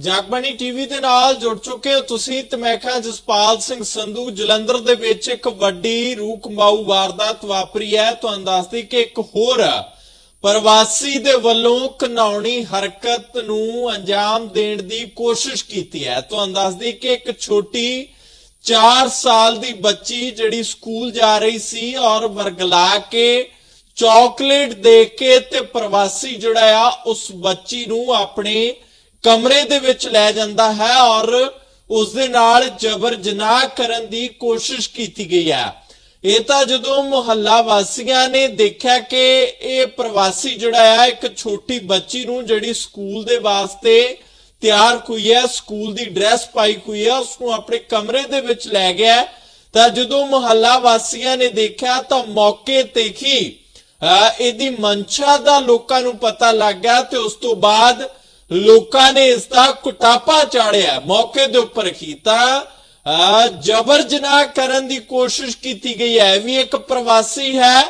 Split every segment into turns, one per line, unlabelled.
Jagbani TV ਦੇ ਨਾਲ ਜੁੜ ਚੁੱਕੇ ਹੋ ਤੁਸੀਂ ਤੇ ਮੈਂ ਕਿਹਾ ਜਸਪਾਲ ਸਿੰਘ ਸੰਧੂ, ਜਲੰਧਰ ਦੇ ਵਿੱਚ ਇੱਕ ਵੱਡੀ ਰੂਕਮਾਊ ਵਾਰਦਾਤ ਵਾਪਰੀ ਹੈ। ਤੁਹਾਨੂੰ ਦੱਸਦੀ ਕਿ ਇੱਕ ਹੋਰ ਪ੍ਰਵਾਸੀ ਦੇ ਵੱਲੋਂ ਘਨਾਉਣੀ ਹਰਕਤ ਨੂੰ ਅੰਜਾਮ ਦੇਣ ਦੀ ਕੋਸ਼ਿਸ਼ ਕੀਤੀ ਹੈ। ਤੁਹਾਨੂੰ ਦੱਸਦੀ ਕਿ ਇੱਕ ਛੋਟੀ 4 ਸਾਲ ਦੀ ਬੱਚੀ ਜਿਹੜੀ ਸਕੂਲ ਜਾ ਰਹੀ ਸੀ ਔਰ ਵਰਗਲਾ ਕੇ ਚਾਕਲੇਟ ਦੇ ਕੇ ਤੇ ਪ੍ਰਵਾਸੀ ਜਿਹੜਾ ਆ, ਉਸ ਬੱਚੀ ਨੂੰ ਆਪਣੇ ਕਮਰੇ ਦੇ ਵਿੱਚ ਲੈ ਜਾਂਦਾ ਹੈ ਔਰ ਉਸ ਦੇ ਨਾਲ ਜਬਰ ਜਨਾਹ ਕਰਨ ਦੀ ਕੋਸ਼ਿਸ਼ ਕੀਤੀ ਗਈ ਹੈ। ਇਹ ਤਾਂ ਜਦੋਂ ਮੁਹੱਲਾ ਵਾਸੀਆਂ ਨੇ ਦੇਖਿਆ ਕਿ ਇਹ ਪ੍ਰਵਾਸੀ ਜਿਹੜਾ ਆ, ਇੱਕ ਛੋਟੀ ਬੱਚੀ ਨੂੰ ਜਿਹੜੀ ਸਕੂਲ ਦੇ ਵਾਸਤੇ ਤਿਆਰ ਹੋਈ ਹੈ, ਸਕੂਲ ਦੀ ਡਰੈਸ ਪਾਈ ਹੋਈ ਹੈ, ਉਸ ਨੂੰ ਆਪਣੇ ਕਮਰੇ ਦੇ ਵਿੱਚ ਲੈ ਗਿਆ ਤਾਂ ਜਦੋਂ ਮੁਹੱਲਾ ਵਾਸੀਆਂ ਨੇ ਦੇਖਿਆ ਤਾਂ ਮੌਕੇ ਤੇ ਹੀ ਇਹਦੀ ਮਨਸ਼ਾ ਦਾ ਲੋਕਾਂ ਨੂੰ ਪਤਾ ਲੱਗ ਗਿਆ ਤੇ ਉਸ ਤੋਂ ਬਾਅਦ ਲੋਕਾਂ ਨੇ ਇਸ ਦਾ ਕੁਟਾਪਾ ਚਾੜਿਆ। ਮੌਕੇ ਦੇ ਉੱਪਰ ਕੀਤਾ ਜਬਰ ਜਨਾਹ ਕਰਨ ਦੀ ਕੋਸ਼ਿਸ਼ ਕੀਤੀ ਗਈ ਹੈ। ਵੀ ਇੱਕ ਪ੍ਰਵਾਸੀ ਹੈ,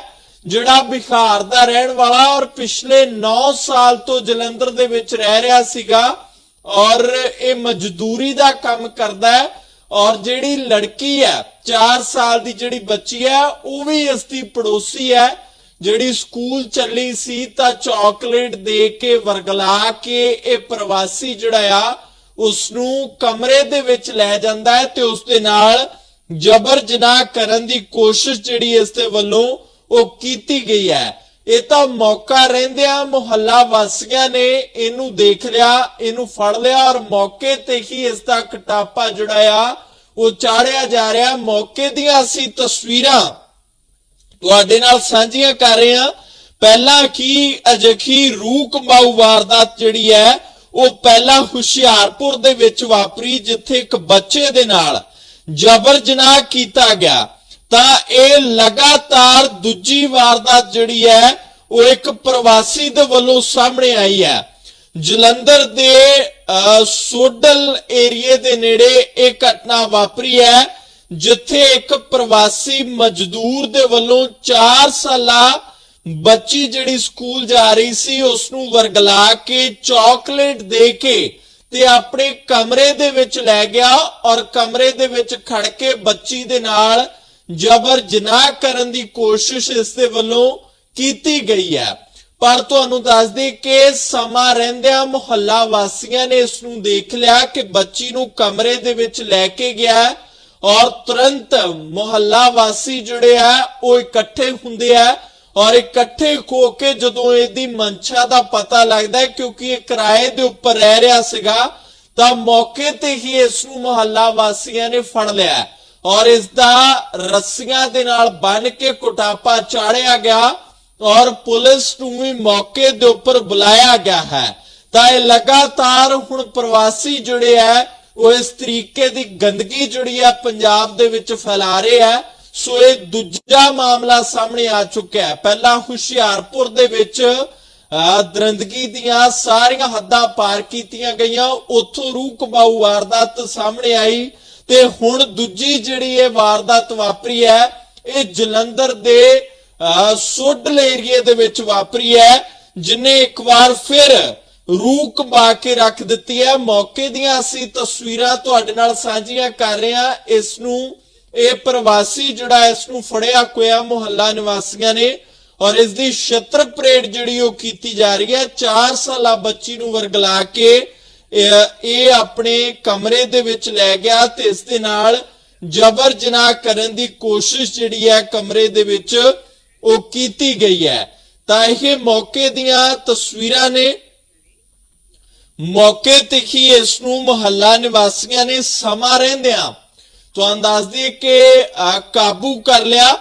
ਜਿਹੜਾ ਬਿਹਾਰ ਦਾ ਰਹਿਣ ਵਾਲਾ ਔਰ ਪਿਛਲੇ 9 ਸਾਲ ਤੋਂ ਜਲੰਧਰ ਦੇ ਵਿੱਚ ਰਹਿ ਰਿਹਾ ਸੀਗਾ ਔਰ ਇਹ ਮਜ਼ਦੂਰੀ ਦਾ ਕੰਮ ਕਰਦਾ ਹੈ ਔਰ ਜਿਹੜੀ ਲੜਕੀ ਹੈ 4 ਸਾਲ ਦੀ ਜਿਹੜੀ ਬੱਚੀ ਹੈ, ਉਹ ਵੀ ਇਸ ਦੀ ਪੜੋਸੀ ਹੈ। ਜਿਹੜੀ ਸਕੂਲ ਚੱਲੀ ਸੀ ਤਾਂ ਚਾਕਲੇਟ ਦੇ ਕੇ ਵਰਗਲਾ ਕੇ ਇਹ ਪ੍ਰਵਾਸੀ ਜਿਹੜਾ ਆ ਉਸ ਨੂੰ ਕਮਰੇ ਦੇ ਵਿੱਚ ਲੈ ਜਾਂਦਾ ਹੈ ਤੇ ਉਸ ਦੇ ਨਾਲ ਜਬਰ ਜਨਾਹ ਕਰਨ ਦੀ ਕੋਸ਼ਿਸ਼ ਜਿਹੜੀ ਇਸ ਦੇ ਵੱਲੋਂ ਉਹ ਕੀਤੀ ਗਈ ਹੈ। ਇਹ ਤਾਂ ਮੌਕਾ ਰਹਿੰਦਿਆਂ ਮੁਹੱਲਾ ਵਾਸੀਆਂ ਨੇ ਇਹਨੂੰ ਦੇਖ ਲਿਆ, ਇਹਨੂੰ ਫੜ ਲਿਆ ਔਰ ਮੌਕੇ ਤੇ ਹੀ ਇਸ ਦਾ ਕਟਾਪਾ ਜਿਹੜਾ ਆ, ਉਹ ਚਾੜਿਆ ਜਾ ਰਿਹਾ। ਮੌਕੇ ਦੀਆਂ ਅਸੀਂ ਤਸਵੀਰਾਂ ਤੁਹਾਡੇ ਨਾਲ ਸਾਂਝੀਆਂ ਕਰ ਰਹੇ ਹਾਂ। ਪਹਿਲਾਂ ਕੀ ਅਜਖੀ ਰੂਕ ਮਾਊ ਵਾਰਦਾਤ ਜਿਹੜੀ ਹੈ ਉਹ ਪਹਿਲਾਂ ਹੁਸ਼ਿਆਰਪੁਰ ਦੇ ਵਿੱਚ ਵਾਪਰੀ ਜਿੱਥੇ ਇੱਕ ਬੱਚੇ ਦੇ ਨਾਲ ਜਬਰ ਜਨਾਹ ਕੀਤਾ ਗਿਆ। ਤਾਂ ਇਹ ਲਗਾਤਾਰ ਦੂਜੀ ਵਾਰਦਾਤ ਜਿਹੜੀ ਹੈ ਉਹ ਇੱਕ ਪ੍ਰਵਾਸੀ ਦੇ ਵੱਲੋਂ ਸਾਹਮਣੇ ਆਈ ਹੈ। ਜਲੰਧਰ ਦੇ ਅਹ, ਸੋਡਲ ਏਰੀਏ ਦੇ ਨੇੜੇ ਇਹ ਘਟਨਾ ਵਾਪਰੀ ਹੈ। ਜਿੱਥੇ ਇੱਕ ਪ੍ਰਵਾਸੀ ਮਜ਼ਦੂਰ ਦੇ ਵੱਲੋਂ 4 ਸਾਲਾ ਬੱਚੀ ਜਿਹੜੀ ਸਕੂਲ ਜਾ ਰਹੀ ਸੀ ਉਸ ਨੂੰ ਵਰਗਲਾ ਕੇ ਚਾਕਲੇਟ ਦੇ ਕੇ ਤੇ ਆਪਣੇ ਕਮਰੇ ਦੇ ਵਿੱਚ ਲੈ ਗਿਆ ਔਰ ਕਮਰੇ ਦੇ ਵਿੱਚ ਖੜ ਕੇ ਬੱਚੀ ਦੇ ਨਾਲ ਜਬਰ ਜਨਾਹ ਕਰਨ ਦੀ ਕੋਸ਼ਿਸ਼ ਇਸ ਦੇ ਵੱਲੋਂ ਕੀਤੀ ਗਈ ਹੈ। ਪਰ ਤੁਹਾਨੂੰ ਦੱਸ ਦੇ ਕਿ ਸਮਾਂ ਰਹਿੰਦਿਆਂ ਮੁਹੱਲਾ ਵਾਸੀਆਂ ਨੇ ਇਸ ਨੂੰ ਦੇਖ ਲਿਆ ਕਿ ਬੱਚੀ ਨੂੰ ਕਮਰੇ ਦੇ ਵਿੱਚ ਲੈ ਕੇ ਗਿਆ ਔਰ ਤੁਰੰਤ ਮੁਹੱਲਾ ਵਾਸੀ ਜਿਹੜੇ ਆ, ਉਹ ਇਕੱਠੇ ਹੁੰਦੇ ਆ। ਔਰ ਇਕੱਠੇ ਹੋ ਕੇ ਜਦੋਂ ਇਹਦੀ ਮਨਸ਼ਾ ਦਾ ਪਤਾ ਲੱਗਦਾ ਹੈ, ਕਿਉਂਕਿ ਇਹ ਕਿਰਾਏ ਦੇ ਉੱਪਰ ਰਹਿ ਰਿਹਾ ਸੀਗਾ, ਤਾਂ ਮੌਕੇ ਤੇ ਹੀ ਇਸ ਨੂੰ ਮੁਹੱਲਾ ਵਾਸੀਆਂ ਨੇ ਫੜ ਲਿਆ। ਔਰ ਇਸ ਦਾ ਰੱਸੀਆਂ ਦੇ ਨਾਲ ਬੰਨ ਕੇ ਕੁਟਾਪਾ ਚਾੜਿਆ ਗਿਆ ਔਰ ਪੁਲਿਸ ਨੂੰ ਵੀ ਮੌਕੇ ਦੇ ਉੱਪਰ ਬੁਲਾਇਆ ਗਿਆ ਹੈ। ਤਾਂ ਇਹ ਲਗਾਤਾਰ ਹੁਣ ਪ੍ਰਵਾਸੀ ਜਿਹੜੇ ਆ ਉਹ ਇਸ ਤਰੀਕੇ ਦੀ ਗੰਦਗੀ ਜਿਹੜੀ ਆ ਪੰਜਾਬ ਦੇ ਵਿੱਚ ਫੈਲਾ ਰਿਹਾ ਆ ਸੋ ਇਹ ਦੂਜਾ ਮਾਮਲਾ ਸਾਹਮਣੇ ਆ ਚੁੱਕਿਆ ਹੈ। ਪਹਿਲਾਂ ਹੁਸ਼ਿਆਰਪੁਰ ਦੇ ਵਿੱਚ ਦਰੰਦਗੀ ਦੀਆਂ ਸਾਰੀਆਂ ਹੱਦਾਂ ਪਾਰ ਕੀਤੀਆਂ ਗਈਆਂ। ਉੱਥੋਂ ਰੂਹ ਕਬਾਊ ਵਾਰਦਾਤ ਸਾਹਮਣੇ ਆਈ ਤੇ ਹੁਣ ਦੂਜੀ ਜਿਹੜੀ ਇਹ ਵਾਰਦਾਤ ਵਾਪਰੀ ਹੈ ਇਹ ਜਲੰਧਰ ਦੇ ਅਹ, ਸੋਡਲ ਏਰੀਏ ਦੇ ਵਿੱਚ ਵਾਪਰੀ ਹੈ ਜਿਨੇ ਇੱਕ ਵਾਰ ਫਿਰ ਰੂਹ ਕੰਬਾ ਕੇ ਰੱਖ ਦਿੱਤੀ ਹੈ। ਮੌਕੇ ਦੀਆਂ ਅਸੀਂ ਤਸਵੀਰਾਂ ਤੁਹਾਡੇ ਨਾਲ ਸਾਂਝੀਆਂ ਕਰ ਰਹੇ ਹਾਂ। ਇਸ ਨੂੰ, ਇਹ ਪ੍ਰਵਾਸੀ ਜਿਹੜਾ ਇਸ ਨੂੰ ਫੜਿਆ ਕੋਇਆ ਮੁਹੱਲਾ ਨਿਵਾਸੀਆਂ ਨੇ ਔਰ ਇਸ ਦੀ ਛਤਰ ਪਰੇਡ ਜਿਹੜੀ ਉਹ ਕੀਤੀ ਜਾ ਰਹੀ ਹੈ। 4 ਸਾਲਾ ਬੱਚੀ ਨੂੰ ਵਰਗਲਾ ਕੇ, ਇਹ ਇਹ ਆਪਣੇ ਕਮਰੇ ਦੇ ਵਿੱਚ ਲੈ ਗਿਆ ਤੇ ਇਸ ਦੇ ਨਾਲ ਜਬਰ ਜਨਾਹ ਕਰਨ ਦੀ ਕੋਸ਼ਿਸ਼ ਜਿਹੜੀ ਹੈ ਕਮਰੇ ਦੇ ਵਿੱਚ ਉਹ ਕੀਤੀ ਗਈ ਹੈ। ਤਾਂ ਇਹ ਮੌਕੇ ਦੀਆਂ ਤਸਵੀਰਾਂ ਨੇ ਮੌਕੇ ਤੇ ਹੀ ਇਸ ਨੂੰ ਮੁਹੱਲਾ ਨਿਵਾਸੀਆਂ ਨੇ ਸਮਾਂ ਰਹਿੰਦਿਆਂ ਤੁਹਾਨੂੰ ਦੱਸ ਦਈਏ ਕਿ ਕਾਬੂ ਕਰ ਲਿਆ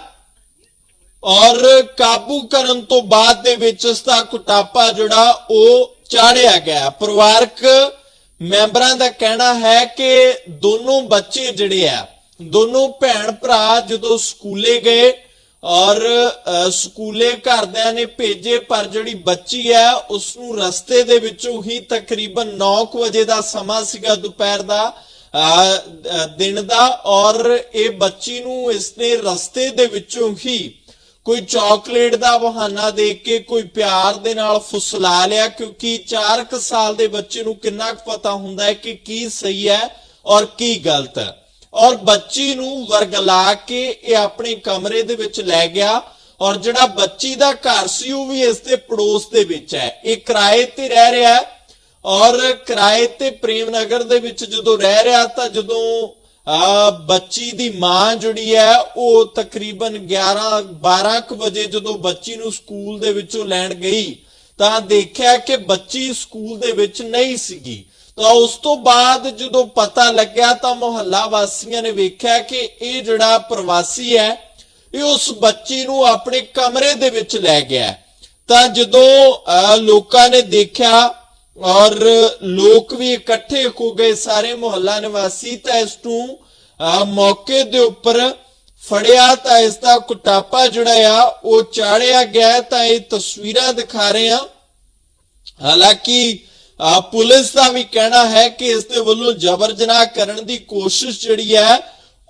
ਔਰ ਕਾਬੂ ਕਰਨ ਤੋਂ ਬਾਅਦ ਦੇ ਵਿੱਚ ਇਸ ਦਾ ਕੁਟਾਪਾ ਜਿਹੜਾ ਉਹ ਚਾੜਿਆ ਗਿਆ। ਪਰਿਵਾਰਕ ਮੈਂਬਰਾਂ ਦਾ ਕਹਿਣਾ ਹੈ ਕਿ ਦੋਨੋਂ ਬੱਚੇ ਜਿਹੜੇ ਆ, ਦੋਨੋਂ ਭੈਣ ਭਰਾ ਜਦੋਂ ਸਕੂਲੇ ਗਏ ਔਰ ਸਕੂਲੇ ਘਰਦਿਆਂ ਨੇ ਭੇਜੇ, ਪਰ ਜਿਹੜੀ ਬੱਚੀ ਹੈ ਉਸ ਨੂੰ ਰਸਤੇ ਦੇ ਵਿੱਚੋਂ ਹੀ ਤਕਰੀਬਨ 9 ਵਜੇ ਦਾ ਸਮਾਂ ਸੀਗਾ ਦੁਪਹਿਰ ਦਾ ਦਿਨ ਦਾ, ਔਰ ਇਹ ਬੱਚੀ ਨੂੰ ਇਸਨੇ ਰਸਤੇ ਦੇ ਵਿੱਚੋਂ ਹੀ ਕੋਈ ਚਾਕਲੇਟ ਦਾ ਬਹਾਨਾ ਦੇ ਕੇ, ਕੋਈ ਪਿਆਰ ਦੇ ਨਾਲ ਫੁਸਲਾ ਲਿਆ, ਕਿਉਂਕਿ 4 ਸਾਲ ਦੇ ਬੱਚੇ ਨੂੰ ਕਿੰਨਾ ਕੁ ਪਤਾ ਹੁੰਦਾ ਹੈ ਕਿ ਕੀ ਸਹੀ ਹੈ ਔਰ ਕੀ ਗਲਤ ਹੈ। ਔਰ ਬੱਚੀ ਨੂੰ ਵਰਗਲਾ ਕੇ ਇਹ ਆਪਣੇ ਕਮਰੇ ਦੇ ਵਿੱਚ ਲੈ ਗਿਆ ਔਰ ਜਿਹੜਾ ਬੱਚੀ ਦਾ ਘਰ ਸੀ ਉਹ ਵੀ ਇਸ ਦੇ ਪੜੋਸ ਦੇ ਵਿੱਚ ਹੈ। ਇਹ ਕਿਰਾਏ ਤੇ ਰਹਿ ਰਿਹਾ ਹੈ ਔਰ ਕਿਰਾਏ ਤੇ ਪ੍ਰੇਮ ਨਗਰ ਦੇ ਵਿੱਚ ਜਦੋਂ ਰਹਿ ਰਿਹਾ ਤਾਂ ਜਦੋਂ ਆ ਬੱਚੀ ਦੀ ਮਾਂ ਜਿਹੜੀ ਹੈ ਉਹ ਤਕਰੀਬਨ 11 12 ਕੁ ਵਜੇ ਜਦੋਂ ਬੱਚੀ ਨੂੰ ਸਕੂਲ ਦੇ ਵਿੱਚੋਂ ਲੈਣ ਗਈ ਤਾਂ ਦੇਖਿਆ ਕਿ ਬੱਚੀ ਸਕੂਲ ਦੇ ਵਿੱਚ ਨਹੀਂ ਸੀਗੀ। ਤਾਂ ਉਸ ਤੋਂ ਬਾਅਦ ਜਦੋਂ ਪਤਾ ਲੱਗਿਆ ਤਾਂ ਮੁਹੱਲਾ ਵਾਸੀਆਂ ਨੇ ਵੇਖਿਆ ਕਿ ਇਹ ਜਿਹੜਾ ਪ੍ਰਵਾਸੀ ਹੈ ਇਹ ਉਸ ਬੱਚੀ ਨੂੰ ਆਪਣੇ ਕਮਰੇ ਦੇ ਵਿੱਚ ਲੈ ਗਿਆ। ਤਾਂ ਜਦੋਂ ਲੋਕਾਂ ਨੇ ਦੇਖਿਆ ਔਰ ਲੋਕ ਵੀ ਇਕੱਠੇ ਹੋ ਗਏ ਸਾਰੇ ਮੁਹੱਲਾ ਨਿਵਾਸੀ ਤਾਂ ਇਸ ਨੂੰ ਅਹ, ਮੌਕੇ ਦੇ ਉੱਪਰ ਫੜਿਆ ਤਾਂ ਇਸ ਦਾ ਕੁਟਾਪਾ ਜਿਹੜਾ ਆ ਉਹ ਚਾੜਿਆ ਗਿਆ। ਤਾਂ ਇਹ ਤਸਵੀਰਾਂ ਦਿਖਾ ਰਹੇ ਹਾਂ। ਹਾਲਾਂਕਿ ਪੁਲਿਸ ਦਾ ਵੀ ਕਹਿਣਾ ਹੈ ਕਿ ਇਸ ਦੇ ਵੱਲੋਂ ਜ਼ਬਰ ਜਨਾਹ ਕਰਨ ਦੀ ਕੋਸ਼ਿਸ਼ ਜਿਹੜੀ ਹੈ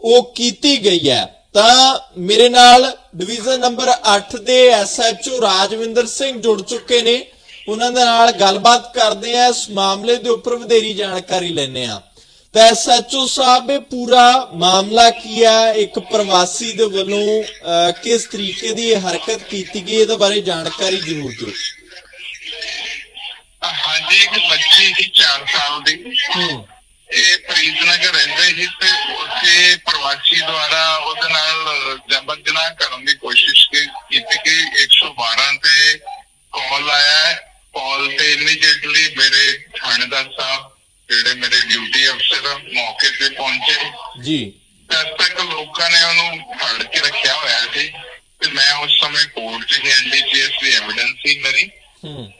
ਉਹ ਕੀਤੀ ਗਈ ਹੈ। ਤਾਂ ਮੇਰੇ ਨਾਲ ਡਿਵੀਜ਼ਨ ਨੰਬਰ 8 ਦੇ ਐਸਐਚਓ ਰਾਜਵਿੰਦਰ ਸਿੰਘ ਜੁੜ ਚੁੱਕੇ ਨੇ। ਉਹਨਾਂ ਦੇ ਨਾਲ ਗੱਲਬਾਤ ਕਰਦੇ ਆ ਇਸ ਮਾਮਲੇ ਦੇ ਉੱਪਰ ਵਧੇਰੀ ਜਾਣਕਾਰੀ ਲੈਣੇ ਆ ਤਾਂ ਐਸਐਚਓ ਸਾਹਿਬ ਇਹ ਪੂਰਾ ਮਾਮਲਾ ਕੀ ਹੈ? ਇੱਕ ਪ੍ਰਵਾਸੀ ਦੇ ਵੱਲੋਂ ਅਹ, ਕਿਸ ਤਰੀਕੇ ਦੀ ਹਰਕਤ ਕੀਤੀ ਗਈ? ਇਹਦੇ ਬਾਰੇ ਜਾਣਕਾਰੀ ਜ਼ਰੂਰ ਦਿਓ।
ਇੱਕ ਬੱਚੀ ਸੀ 4 ਸਾਲ ਦੀ।
ਹੂੰ।
ਇਹ ਪ੍ਰੀਤਨਗਰ ਰਹਿੰਦੇ ਸੀ ਤੇ ਉੱਥੇ ਪ੍ਰਵਾਸੀ ਦੁਆਰਾ ਉਹਦੇ ਨਾਲ ਜਬਰ ਜਨਾਹ ਕਰਨ ਦੀ ਕੋਸ਼ਿਸ਼ ਕੀਤੀ ਕਿ 112 ਤੇ ਕਾਲ ਆਇਆ ਹੈ। ਕਾਲ ਤੇ ਇਮੀਡੀਏਟਲੀ ਮੇਰੇ ਥਾਣੇਦਾਰ ਸਾਹਿਬ ਜਿਹੜੇ ਮੇਰੇ ਡਿਊਟੀ ਅਫਸਰ ਮੌਕੇ ਤੇ ਪਹੁੰਚੇ।
ਜੀ।
ਤਦ ਤੱਕ ਲੋਕਾਂ ਨੇ ਉਹਨੂੰ ਫੜ ਕੇ ਰੱਖਿਆ ਹੋਇਆ ਸੀ। ਤੇ ਮੈਂ ਉਸ ਸਮੇਂ ਕੋਰਟ 'ਚ ਐਨਡੀਪੀਐਸ ਦੀ ਐਵੀਡੈਂਸ ਸੀ ਮੇਰੀ।
ਹੂੰ।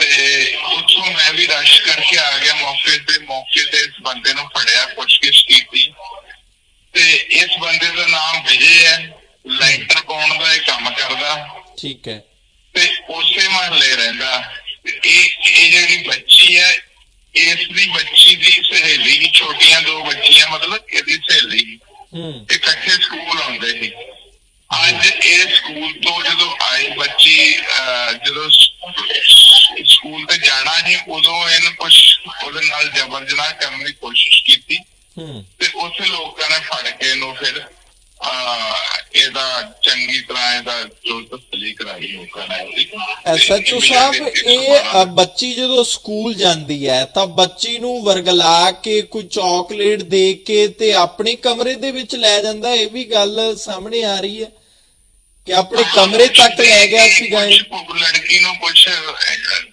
ਤੇ ਉੱਥੋਂ ਮੈਂ ਵੀ ਰਸ਼ ਕਰਕੇ ਆ ਗਿਆ ਮੌਕੇ ਤੇ ਮੌਕੇ ਤੇ ਇਸ ਬੰਦੇ ਨੂੰ ਫੜਿਆ ਪੁੱਛਗਿੱਛ ਕੀਤੀ ਤੇ ਇਸ ਬੰਦੇ ਦਾ ਨਾਮ ਵਿਜੇ ਹੈ ਲੈਂਟਰ ਪਾਉਣ ਦਾ ਇਹ ਕੰਮ ਕਰਦਾ
ਠੀਕ ਹੈ
ਤੇ ਉਸੇ ਮਹੱਲੇ ਰਹਿੰਦਾ ਤੇ ਇਹ ਇਹ ਜਿਹੜੀ ਬੱਚੀ ਹੈ ਇਸ ਦੀ ਬੱਚੀ ਦੀ ਸਹੇਲੀ ਦੀ ਛੋਟੀਆਂ ਦੋ ਬੱਚੀਆਂ ਮਤਲਬ ਇਹਦੀ ਸਹੇਲੀ
ਹੂੰ
ਇਕੱਠੇ ਸਕੂਲ ਆਉਂਦੇ ਸੀ ਅੱਜ ਇਹ ਸਕੂਲ ਤੋਂ ਜਦੋਂ ਆਈ ਬੱਚੀ ਅਹ, ਜਦੋਂ ਸ- ਸਕੂਲ ਤੇ ਜਾਣਾ ਸੀ ਉਦੋਂ ਇਹਨੂੰ ਕੁਝ ਉਹਦੇ ਨਾਲ ਜ਼ਬਰ ਜਨਾਹ ਕਰਨ ਦੀ ਕੋਸ਼ਿਸ਼ ਕੀਤੀ
ਹੂੰ
ਤੇ ਉਸੇ ਲੋਕਾਂ ਨੇ ਫੜ ਕੇ ਇਹਨੂੰ ਫਿਰ ਅਹ, ਇਹਦਾ ਚੰਗੀ ਤਰ੍ਹਾਂ ਇਹਦਾ ਜੋ ਤਸਲੀ ਕਰਾਈ ਲੋਕਾਂ ਨੇ
ਐਸਐਚਓ ਸਾਹਿਬ ਇਹ ਬੱਚੀ ਜਦੋਂ ਸਕੂਲ ਜਾਂਦੀ ਹੈ ਤਾਂ ਬੱਚੀ ਨੂੰ ਵਰਗਲਾ ਕੇ ਕੋਈ ਚਾਕਲੇਟ ਦੇ ਕੇ ਤੇ ਆਪਣੇ ਕਮਰੇ ਦੇ ਵਿੱਚ ਲੈ ਜਾਂਦਾ ਇਹ ਵੀ ਗੱਲ ਸਾਹਮਣੇ ਆ ਰਹੀ ਹੈ ਕਿ ਆਪਣੇ ਕਮਰੇ ਤੱਕ ਲੈ ਗਿਆ ਸੀਗਾ ਇਹ।
ਲੜਕੀ ਨੂੰ ਕੁਝ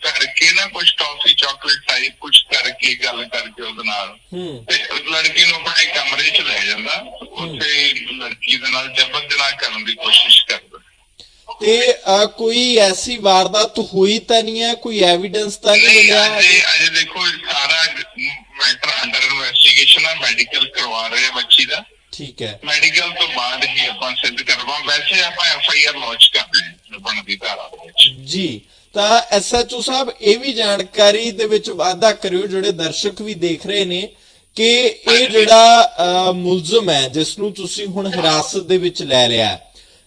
ਕਰਕੇ ਨਾ ਕੁਝ ਟੌਫੀ ਚਾਕਲੇਟ ਟਾਈਪ ਕੁਝ ਕਰਕੇ ਗੱਲ ਕਰਕੇ ਉਹਦੇ ਨਾਲ। ਤੇ ਲੜਕੀ ਨੂੰ ਆਪਣੇ ਕਮਰੇ 'ਚ ਲੈ ਜਾਂਦਾ ਉੱਥੇ ਲੜਕੀ ਦੇ ਨਾਲ ਜ਼ਬਰ ਜਨਾਹ ਕਰਨ ਦੀ ਕੋਸ਼ਿਸ਼ ਕਰਦਾ।
ਤੇ ਕੋਈ ਐਸੀ ਵਾਰਦਾਤ ਹੋਈ ਤਾਂ ਨਹੀਂ ਹੈ? ਕੋਈ ਐਵੀਡੈਂਸ ਤਾਂ ਨਹੀਂ ਮਿਲਿਆ?
ਅਜੇ ਦੇਖੋ ਸਾਰਾ ਮੈਟਰ ਅੰਡਰ ਇਨਵੈਸਟੀਗੇਸ਼ਨ ਹੈ ਮੈਡੀਕਲ ਕਰਵਾ ਰਹੇ ਬੱਚੀ ਦਾ।
ਠੀਕ ਹੈ।
ਮੈਡੀਕਲ ਤੋਂ ਬਾਅਦ ਹੀ ਆਪਾਂ ਸਿੱਧ ਕਰਵਾ। ਵੈਸੇ ਆਪਾਂ ਐਫ ਆਈ ਆਰ ਲਾਂਚ ਕਰ ਰਹੇ ਹਾਂ ਬਣਦੀ ਧਾਰਾ ਦੇ ਵਿੱਚ।
ਜੀ ਤਾਂ ਐਸਐਚਓ ਸਾਹਿਬ ਇਹ ਵੀ ਜਾਣਕਾਰੀ ਦੇ ਵਿੱਚ ਵਾਅਦਾ ਕਰਿਓ ਜਿਹੜੇ ਦਰਸ਼ਕ ਵੀ ਦੇਖ ਰਹੇ ਨੇ ਕਿ ਇਹ ਜਿਹੜਾ ਮੁਲਜ਼ਮ ਹੈ ਜਿਸ ਨੂੰ ਤੁਸੀਂ ਹੁਣ ਹਿਰਾਸਤ ਦੇ ਵਿੱਚ ਲੈ ਲਿਆ ਹੈ,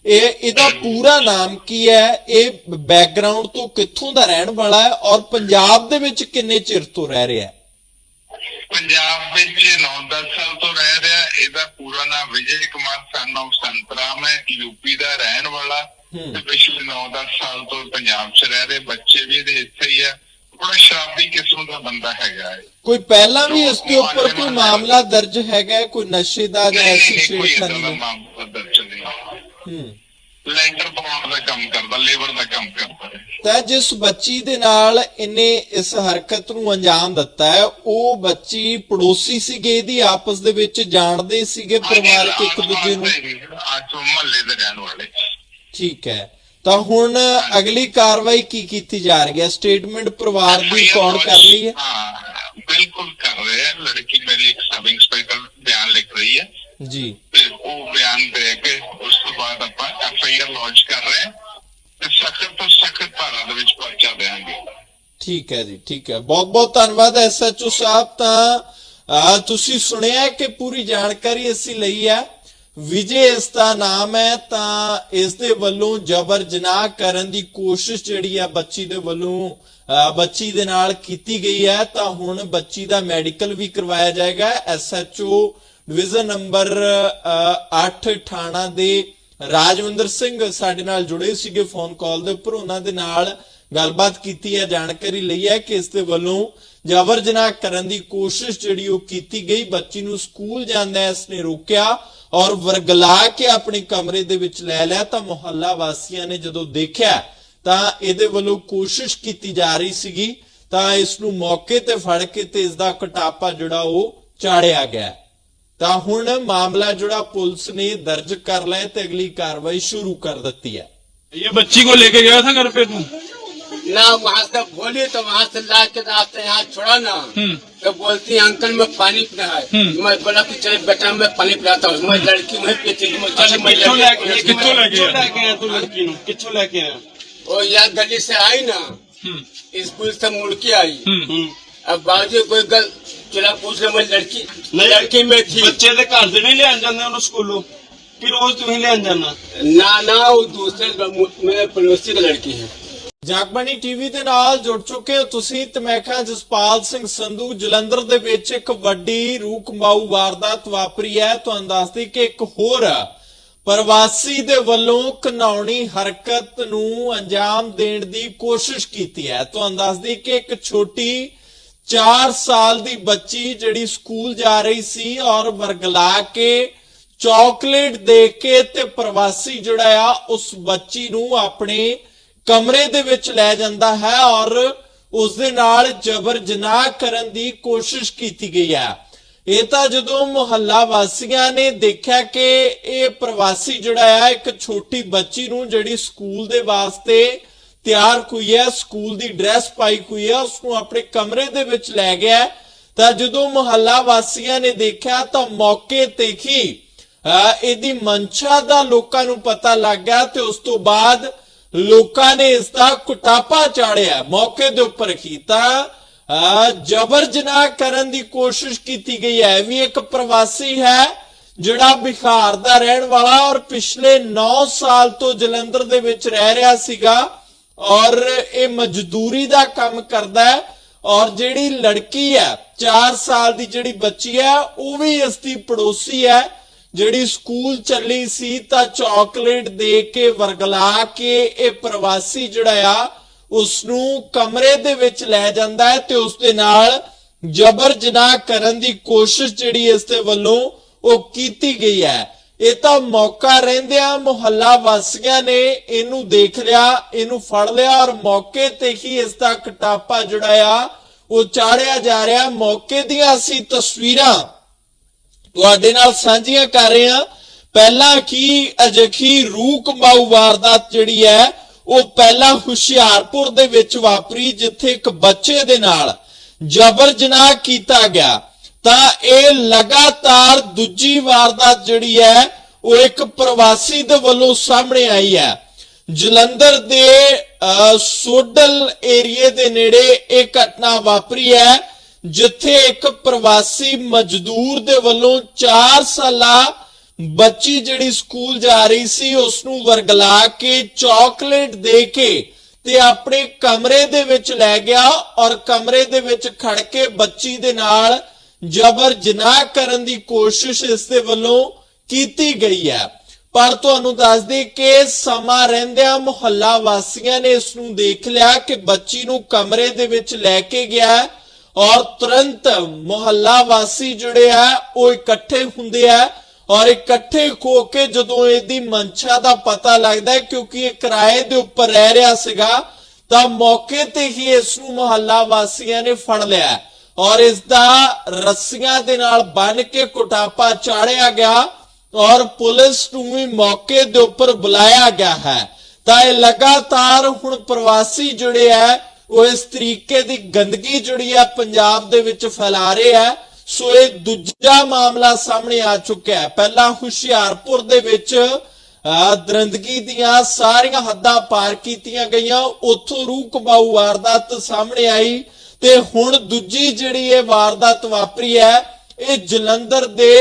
ਇਹ ਇਹਦਾ ਪੂਰਾ ਨਾਮ ਕੀ ਹੈ? ਇਹ ਬੈਕਗ੍ਰਾਉਂਡ ਤੋਂ ਕਿੱਥੋਂ ਦਾ ਰਹਿਣ ਵਾਲਾ ਹੈ ਔਰ ਪੰਜਾਬ ਦੇ ਵਿੱਚ ਕਿੰਨੇ ਚਿਰ ਤੋਂ ਰਹਿ ਰਿਹਾ ਹੈ?
ਪੰਜਾਬ ਵਿੱਚ 9-10 ਸਾਲ ਤੋਂ ਰਹਿ ਰਿਹਾ ਇਹਦਾ ਪੂਰਾ ਨਾਮ ਵਿਜੇ ਕੁਮਾਰ ਸਨ ਸੰਤਰਾਮ ਹੈ। ਯੂਪੀ ਦਾ ਰਹਿਣ ਵਾਲਾ। ਤੇ ਪਿਛਲੇ 9-10 ਸਾਲ ਤੋਂ ਪੰਜਾਬ 'ਚ ਰਹਿ ਰਹੇ। ਬੱਚੇ ਵੀ ਇਹਦੇ ਇੱਥੇ ਹੀ ਆ। ਬੜਾ ਸ਼ਰਾਬੀ ਕਿਸਮ ਦਾ ਬੰਦਾ ਹੈਗਾ ਹੈ
ਕੋਈ ਪਹਿਲਾਂ ਵੀ ਇਸ ਦੇ ਉੱਪਰ ਕੋਈ ਮਾਮਲਾ ਦਰਜ ਹੈਗਾ? ਕੋਈ ਨਸ਼ੇ ਦਾ ਜਾਂ ਐਸੀ
ਦਰਜ ਨਹੀਂ ਲੈਂਟਰ ਪਾਉਣ ਦਾ ਕੰਮ ਕਰਦਾ ਲੇਬਰ ਦਾ ਕੰਮ ਕਰਦਾ
ਤਾਂ ਜਿਸ ਬੱਚੀ ਦੇ ਨਾਲ ਇਹਨੇ ਇਸ ਹਰਕਤ ਨੂੰ ਅੰਜਾਮ ਦਿੱਤਾ ਹੈ ਉਹ ਬੱਚੀ ਪੜੋਸੀ ਸੀਗੇ ਇਹਦੀ ਆਪਸ ਦੇ ਵਿੱਚ ਜਾਣਦੇ ਸੀਗੇ ਪਰਿਵਾਰਕ ਇੱਕ ਦੂਜੇ ਨੂੰ।
ਅੱਜ ਮਹੱਲੇ ਦੇ ਰਹਿਣ ਵਾਲੇ।
ਠੀਕ ਹੈ। ਤਾਂ ਹੁਣ ਅਗਲੀ ਕਾਰਵਾਈ ਕੀ ਕੀਤੀ ਜਾ ਰਹੀ ਹੈ? ਸਟੇਟਮੈਂਟ ਪਰਿਵਾਰ ਦੀ ਰਿਕਾਰਡ ਕਰ ਲਈ ਹੈ?
ਹਾਂ ਬਿਲਕੁਲ ਕਰ ਰਹੇ ਹੈ। ਲੜਕੀ ਮੇਰੀ ਇੱਕ ਸਬ ਇੰਸਪੈਕਟਰ ਬਿਆਨ ਲਿਖ ਰਹੀ ਹੈ।
ਜੀ।
ਤੇ ਉਹ ਬਿਆਨ ਦੇ ਕੇ ਉਸ ਤੋਂ ਬਾਅਦ ਆਪਾਂ ਐਫ ਆਈ ਆਰ ਲਾਂਚ ਕਰ ਰਹੇ ਹਾਂ ਤੇ ਸਖਤ ਤੋਂ ਸਖਤ ਧਾਰਾ ਦੇ ਵਿੱਚ ਪਹੁੰਚਾ ਦੇਵਾਂਗੇ।
ਠੀਕ ਹੈ ਜੀ ਠੀਕ ਹੈ। ਬਹੁਤ ਬਹੁਤ ਧੰਨਵਾਦ ਐਸਐਚਓ ਸਾਹਿਬ ਤਾਂ। ਤੁਸੀਂ ਸੁਣਿਆ ਕਿ ਪੂਰੀ ਜਾਣਕਾਰੀ ਅਸੀਂ ਲਈ ਹੈ। ਵਿਜੇ ਇਸ ਦਾ ਨਾਮ ਹੈ ਤਾਂ ਇਸ ਦੇ ਵੱਲੋਂ ਜਬਰ ਜਨਾਹ ਕਰਨ ਦੀ ਕੋਸ਼ਿਸ਼ ਜਿਹੜੀ ਹੈ ਬੱਚੀ ਦੇ ਵੱਲੋਂ ਬੱਚੀ ਦੇ ਨਾਲ ਕੀਤੀ ਗਈ ਹੈ। ਤਾਂ ਹੁਣ ਬੱਚੀ ਦਾ ਮੈਡੀਕਲ ਵੀ ਕਰਵਾਇਆ ਜਾਏਗਾ ਐਸਐਚਓ ਡਿਵੀਜ਼ਨ ਨੰਬਰ 8 ਥਾਣਾ ਦੇ ਰਾਜਵਿੰਦਰ ਸਿੰਘ ਸਾਡੇ ਨਾਲ ਜੁੜੇ ਸੀਗੇ ਫੋਨ ਕਾਲ ਦੇ ਉੱਪਰ। ਉਹਨਾਂ ਦੇ ਨਾਲ ਗੱਲਬਾਤ ਕੀਤੀ ਹੈ, ਜਾਣਕਾਰੀ ਲਈ ਹੈ ਕਿ ਇਸ ਦੇ ਵੱਲੋਂ ਜਬਰ ਜਨਾਹ ਕਰਨ ਦੀ ਕੋਸ਼ਿਸ਼ ਜਿਹੜੀ ਉਹ ਕੀਤੀ ਗਈ। ਬੱਚੀ ਨੂੰ ਸਕੂਲ ਜਾਂਦਾ ਇਸ ਨੇ ਰੋਕਿਆ ਔਰ ਵਰਗਲਾ ਕੇ ਆਪਣੇ ਕਮਰੇ ਦੇ ਵਿੱਚ ਲੈ ਲਿਆ। ਤਾਂ ਮੁਹੱਲਾ ਵਾਸੀਆਂ ਨੇ ਜਦੋਂ ਦੇਖਿਆ, ਤਾਂ ਇਹਦੇ ਵੱਲੋਂ ਕੋਸ਼ਿਸ਼ ਕੀਤੀ ਜਾ ਰਹੀ ਸੀਗੀ। ਤਾਂ ਇਸ ਨੂੰ ਮੌਕੇ ਤੇ ਫੜ ਕੇ ਤੇ ਇਸ ਦਾ ਕਟਾਪਾ ਜਿਹੜਾ ਉਹ ਚਾੜਿਆ ਗਿਆ। ਤਾਂ ਹੁਣ ਮਾਮਲਾ ਜਿਹੜਾ ਪੁਲਿਸ ਨੇ ਦਰਜ ਕਰ ਲਿਆ ਤੇ ਅਗਲੀ ਕਾਰਵਾਈ ਸ਼ੁਰੂ ਕਰ ਦਿੱਤੀ ਹੈ
ये बच्ची को लेके गया था घर पे तू
ना वहाँ से बोली तो वहाँ से ला के रास्ते यहाँ छोड़ा ना तो बोलती है, अंकल में पानी पीना है मैं बोला कि चल बेटा मैं पानी पिलाता हूँ मैं लड़की वहीं पे थी मैं चल मैं
कित्थों
लड़की-
लेके कित्थों लेके
ਕਿੱਥੋਂ ਲੈ
आया?
ਕੇ ਆਇਆ ਤੂੰ ਲੜਕੀ ਨੂੰ ਕਿੱਥੋਂ ਲੈ ਕੇ ਆਇਆ
वो यहाँ गली से आई ना स्कूल से मुड़ के आई अब बाजू कोई गल चला पूछ ले मैं लड़की लड़की में थी
ਬੱਚੇ ਦੇ ਘਰ ਦੇ ਨਹੀਂ ਲਿਆਣ ਜਾਂਦੇ ਉਹਨੂੰ ਸਕੂਲੋਂ ਕਿ ਰੋਜ਼ ਤੂੰ ਹੀ ਲੈਣ ਜਾਣਾ
ना ना वो दूसरे मेरे पड़ोसी की लड़की है
ਜਗਬਾਣੀ ਟੀਵੀ ਦੇ ਨਾਲ ਜੁੜ ਚੁੱਕੇ ਹੋ ਤੁਸੀਂ ਤੇ ਮੈਂ ਕਿਹਾ ਜਸਪਾਲ ਸਿੰਘ ਸੰਧੂ ਜਲੰਧਰ ਦੇ ਵਿੱਚ ਇੱਕ ਵੱਡੀ ਰੂਹ ਕੰਬਾਊ ਵਾਰਦਾਤ ਵਾਪਰੀ ਹੈ ਤੁਹਾਨੂੰ ਦੱਸਦੀ ਕਿ ਇੱਕ ਹੋਰ ਪ੍ਰਵਾਸੀ ਦੇ ਵੱਲੋਂ ਘਨਾਉਣੀ ਹਰਕਤ ਨੂੰ ਅੰਜਾਮ ਦੇਣ ਦੀ ਕੋਸ਼ਿਸ਼ ਕੀਤੀ ਹੈ ਤੁਹਾਨੂੰ ਦੱਸਦੀ ਕਿ ਇੱਕ ਛੋਟੀ 4 ਸਾਲ ਦੀ ਬੱਚੀ ਜਿਹੜੀ ਸਕੂਲ ਜਾ ਰਹੀ ਸੀ ਔਰ ਵਰਗਲਾ ਕੇ ਚਾਕਲੇਟ ਦੇ ਕੇ ਤੇ ਪ੍ਰਵਾਸੀ ਜਿਹੜਾ ਆ, ਉਸ ਬੱਚੀ ਨੂੰ ਆਪਣੇ ਕਮਰੇ ਦੇ ਵਿੱਚ ਲੈ ਜਾਂਦਾ ਹੈ ਔਰ ਉਸ ਦੇ ਨਾਲ ਜਬਰ ਜਨਾਹ ਕਰਨ ਦੀ ਕੋਸ਼ਿਸ਼ ਕੀਤੀ ਗਈ ਹੈ। ਇਹ ਤਾਂ ਜਦੋਂ ਮੁਹੱਲਾ ਵਾਸੀਆਂ ਨੇ ਦੇਖਿਆ ਕਿ ਇਹ ਪ੍ਰਵਾਸੀ ਜਿਹੜਾ ਆ, ਇੱਕ ਛੋਟੀ ਬੱਚੀ ਨੂੰ ਜਿਹੜੀ ਸਕੂਲ ਦੇ ਵਾਸਤੇ ਤਿਆਰ ਹੋਈ ਹੈ, ਸਕੂਲ ਦੀ ਡਰੈਸ ਪਾਈ ਹੋਈ ਹੈ ਉਸ ਨੂੰ ਆਪਣੇ ਕਮਰੇ ਦੇ ਵਿੱਚ ਲੈ ਗਿਆ ਤਾਂ ਜਦੋਂ ਮੁਹੱਲਾ ਵਾਸੀਆਂ ਨੇ ਦੇਖਿਆ ਤਾਂ ਮੌਕੇ ਤੇ ਹੀ ਇਹਦੀ ਮਨਸ਼ਾ ਦਾ ਲੋਕਾਂ ਨੂੰ ਪਤਾ ਲੱਗ ਗਿਆ ਤੇ ਉਸ ਤੋਂ ਬਾਅਦ ਲੋਕਾਂ ਨੇ ਇਸ ਦਾ ਕੁਟਾਪਾ ਚਾੜਿਆ। ਮੌਕੇ ਦੇ ਉੱਪਰ ਕੀਤਾ ਜਬਰ ਜਨਾਹ ਕਰਨ ਦੀ ਕੋਸ਼ਿਸ਼ ਕੀਤੀ ਗਈ ਹੈ। ਵੀ ਇੱਕ ਪ੍ਰਵਾਸੀ ਹੈ, ਜਿਹੜਾ ਬਿਹਾਰ ਦਾ ਰਹਿਣ ਵਾਲਾ ਔਰ ਪਿਛਲੇ 9 ਸਾਲ ਤੋਂ ਜਲੰਧਰ ਦੇ ਵਿੱਚ ਰਹਿ ਰਿਹਾ ਸੀਗਾ। ਔਰ ਇਹ ਮਜ਼ਦੂਰੀ ਦਾ ਕੰਮ ਕਰਦਾ ਹੈ, ਔਰ ਜਿਹੜੀ ਲੜਕੀ ਹੈ 4 ਸਾਲ ਦੀ ਜਿਹੜੀ ਬੱਚੀ ਹੈ, ਉਹ ਵੀ ਇਸ ਦੀ ਪੜੋਸੀ ਹੈ, ਜਿਹੜੀ ਸਕੂਲ ਚੱਲੀ ਸੀ ਤਾਂ ਚਾਕਲੇਟ ਦੇ ਕੇ, ਵਰਗਲਾ ਕੇ ਇਹ ਪ੍ਰਵਾਸੀ ਜਿਹੜਾ ਆ ਉਸ ਨੂੰ ਕਮਰੇ ਦੇ ਵਿੱਚ ਲੈ ਜਾਂਦਾ ਹੈ ਤੇ ਉਸ ਦੇ ਨਾਲ ਜਬਰ ਜਨਾਹ ਕਰਨ ਦੀ ਕੋਸ਼ਿਸ਼ ਜਿਹੜੀ ਇਸ ਦੇ ਵੱਲੋਂ ਉਹ ਕੀਤੀ ਗਈ ਹੈ। ਇਹ ਤਾਂ ਮੌਕਾ ਰਹਿੰਦਿਆਂ ਮੁਹੱਲਾ ਵਾਸੀਆਂ ਨੇ ਇਹਨੂੰ ਦੇਖ ਲਿਆ, ਇਹਨੂੰ ਫੜ ਲਿਆ ਔਰ ਮੌਕੇ ਤੇ ਹੀ ਇਸ ਦਾ ਕਟਾਪਾ ਜਿਹੜਾ ਆ, ਉਹ ਚਾੜਿਆ ਜਾ ਰਿਹਾ। ਮੌਕੇ ਦੀਆਂ ਅਸੀਂ ਤਸਵੀਰਾਂ ਤੁਹਾਡੇ ਨਾਲ ਸਾਂਝੀਆਂ ਕਰ ਰਹੇ ਹਾਂ। ਪਹਿਲਾਂ ਕੀ ਅਜਖੀ ਰੂਹ ਕੰਬਾਊ ਵਾਰਦਾਤ ਜਿਹੜੀ ਹੈ, ਉਹ ਪਹਿਲਾਂ ਹੁਸ਼ਿਆਰਪੁਰ ਦੇ ਵਿੱਚ ਵਾਪਰੀ, ਜਿੱਥੇ ਇੱਕ ਬੱਚੇ ਦੇ ਨਾਲ ਜਬਰ ਜਨਾਹ ਕੀਤਾ ਗਿਆ। ਤਾਂ ਇਹ ਲਗਾਤਾਰ ਦੂਜੀ ਵਾਰਦਾਤ ਜਿਹੜੀ ਹੈ, ਉਹ ਇੱਕ ਪ੍ਰਵਾਸੀ ਦੇ ਵੱਲੋਂ ਸਾਹਮਣੇ ਆਈ ਹੈ। ਜਲੰਧਰ ਦੇ ਸੋਡਲ ਏਰੀਏ ਦੇ ਨੇੜੇ ਇਹ ਘਟਨਾ ਵਾਪਰੀ ਹੈ, ਜਿੱਥੇ ਇੱਕ ਪ੍ਰਵਾਸੀ ਮਜ਼ਦੂਰ ਦੇ ਵੱਲੋਂ 4 ਸਾਲਾ ਬੱਚੀ ਜਿਹੜੀ ਸਕੂਲ ਜਾ ਰਹੀ ਸੀ ਉਸ ਨੂੰ ਵਰਗਲਾ ਕੇ ਚਾਕਲੇਟ ਦੇ ਕੇ ਤੇ ਆਪਣੇ ਕਮਰੇ ਦੇ ਵਿੱਚ ਲੈ ਗਿਆ ਔਰ ਕਮਰੇ ਦੇ ਵਿੱਚ ਖੜ ਕੇ ਬੱਚੀ ਦੇ ਨਾਲ ਜਬਰ ਜਨਾਹ ਕਰਨ ਦੀ ਕੋਸ਼ਿਸ਼ ਇਸ ਦੇ ਵੱਲੋਂ ਕੀਤੀ ਗਈ ਹੈ। ਪਰ ਤੁਹਾਨੂੰ ਦੱਸ ਦੇ ਕਿ ਸਮਾਂ ਰਹਿੰਦਿਆਂ ਮੁਹੱਲਾ ਵਾਸੀਆਂ ਨੇ ਇਸ ਨੂੰ ਦੇਖ ਲਿਆ ਕਿ ਬੱਚੀ ਨੂੰ ਕਮਰੇ ਦੇ ਵਿੱਚ ਲੈ ਕੇ ਗਿਆ ਔਰ ਤੁਰੰਤ ਮੁਹੱਲਾ ਵਾਸੀ ਜਿਹੜੇ ਆ, ਉਹ ਇਕੱਠੇ ਹੁੰਦੇ ਆ ਔਰ ਇਕੱਠੇ ਹੋ ਕੇ ਜਦੋਂ ਇਹਦੀ ਮਨਸ਼ਾ ਦਾ ਪਤਾ ਲੱਗਦਾ ਕਿਉਂਕਿ ਇਹ ਕਿਰਾਏ ਦੇ ਉੱਪਰ ਰਹਿ ਰਿਹਾ ਸੀਗਾ, ਤਾਂ ਮੌਕੇ ਤੇ ਹੀ ਇਸ ਨੂੰ ਮੁਹੱਲਾ ਵਾਸੀਆਂ ਨੇ ਫੜ ਲਿਆ ਔਰ ਇਸ ਦਾ ਰੱਸੀਆਂ ਦੇ ਨਾਲ ਬੰਨ ਕੇ ਕੁਟਾਪਾ ਚਾੜਿਆ ਗਿਆ ਔਰ ਪੁਲਿਸ ਨੂੰ ਵੀ ਮੌਕੇ ਦੇ ਉੱਪਰ ਬੁਲਾਇਆ ਗਿਆ ਹੈ। ਤਾਂ ਇਹ ਲਗਾਤਾਰ ਹੁਣ ਪ੍ਰਵਾਸੀ ਜਿਹੜੇ ਆ ਉਹ ਇਸ ਤਰੀਕੇ ਦੀ ਗੰਦਗੀ ਜਿਹੜੀ ਆ ਪੰਜਾਬ ਦੇ ਵਿੱਚ ਫੈਲਾ ਰਹੇ ਆ। ਸੋ ਇਹ ਦੂਜਾ ਮਾਮਲਾ ਸਾਹਮਣੇ ਆ ਚੁੱਕਿਆ ਹੈ। ਪਹਿਲਾਂ ਹੁਸ਼ਿਆਰਪੁਰ ਦੇ ਵਿੱਚ ਅਹ, ਦਰਿੰਦਗੀ ਦੀਆਂ ਸਾਰੀਆਂ ਹੱਦਾਂ ਪਾਰ ਕੀਤੀਆਂ ਗਈਆਂ। ਉੱਥੋਂ ਰੂਹ ਕਮਾਊ ਵਾਰਦਾਤ ਸਾਹਮਣੇ ਆਈ। ਤੇ ਹੁਣ ਦੂਜੀ ਜਿਹੜੀ ਇਹ ਵਾਰਦਾਤ ਵਾਪਰੀ ਹੈ ਇਹ ਜਲੰਧਰ ਦੇ